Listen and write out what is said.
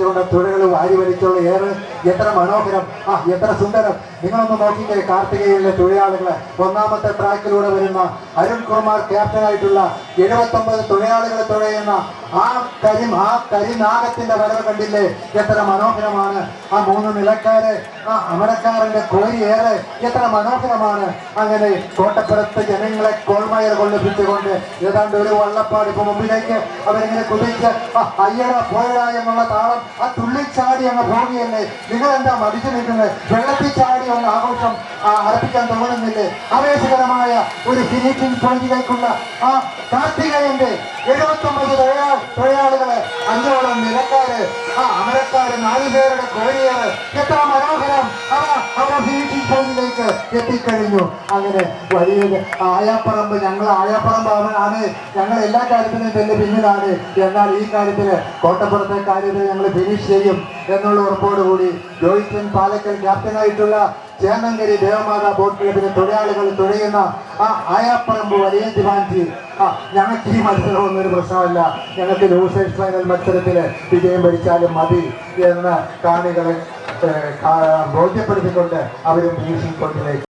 പറിച്ചുകൊണ്ട് തുഴകൾ വാരി വലിച്ചുള്ള ഏറ് എത്ര മനോഹരം ആ എത്ര സുന്ദരം. നിങ്ങളൊന്ന് നോക്കിക്കേ കാർത്തികയിലെ തൊഴിലാളികളെ ഒന്നാമത്തെ ട്രാക്കിലൂടെ വരുന്ന അരുൺകുമാർ ക്യാപ്റ്റനായിട്ടുള്ള എഴുപത്തൊമ്പത് തൊഴിലാളികളെ തുഴയുന്ന ആ കരി ആ കരിനാഗത്തിന്റെ വരവ് കണ്ടില്ലേ? എത്ര മനോഹരമാണ്. ആ മൂന്ന് നിലക്കാര് ആ അമരക്കാരന്റെ ഏറെ എത്ര മനോഹരമാണ്. അങ്ങനെ കോട്ടപ്പുറത്ത് ജനങ്ങളെ കോൾമയർ കൊള്ളിപ്പിച്ചുകൊണ്ട് ഏതാണ്ട് ഒരു വള്ളപ്പാട് ഇപ്പൊ മുമ്പിലേക്ക് അവരിങ്ങനെ കുതിച്ച് അയ്യട പോയട എന്നുള്ള താളം ആ തുള്ളിച്ചാടി അങ്ങ് ഭൂമിയല്ലേ നിങ്ങൾ എന്താ മടിച്ചു നിൽക്കുന്നത്? വെള്ളത്തിൽ ചാടി ഒന്ന് ആഘോഷം അർപ്പിക്കാൻ തോന്നുന്നില്ലേ? ആവേശകരമായ ഒരു ഫിനിഷിംഗ് പോയിന്റിലേക്കുള്ള ആ കാർത്തികയന്റെ എഴുപത്തി ഒമ്പത് ആ അമരക്കാര് നാലുപേരുടെ കോരിയേറ് എത്ര മനോഹരം. അവ അവർ ഫിനിഷിംഗ് പോയിന്റിലേക്ക് എത്തിക്കഴിഞ്ഞു. അങ്ങനെ വലിയ ആയാപ്പറമ്പ് ഞങ്ങൾ ആയാപ്പറമ്പ് അവനാണ്. ഞങ്ങൾ എല്ലാ കാര്യത്തിനും തന്നെ പിന്നിലാണ്. എന്നാൽ ഈ കാര്യത്തിൽ കോട്ടപ്പുറത്തെ കാര്യത്തിൽ ഞങ്ങൾ ഫിനിഷ് ചെയ്യും എന്നുള്ള ഉറപ്പോടുകൂടി ജോയിച്ചൻ പാലക്കൽ ക്യാപ്റ്റനായിട്ടുള്ള ചേന്നങ്കരി ദേവമാതാ ബോട്ട് ക്ലബിലെ തൊഴിലാളികൾ തുഴയുന്ന ആ ആയാപ്പറമ്പ് വലിയ ദിവാൻജി. ആ ഞങ്ങൾക്ക് ഈ മത്സരമൊന്നും ഒരു പ്രശ്നമല്ല. ഞങ്ങൾക്ക് ലൂസേഴ്സ് ഫൈനൽ മത്സരത്തിൽ വിജയം ഭരിച്ചാലും മതി എന്ന് കാണികളെ ബോധ്യപ്പെടുത്തിക്കൊണ്ട് അവരും പോയിന്റിലേക്ക്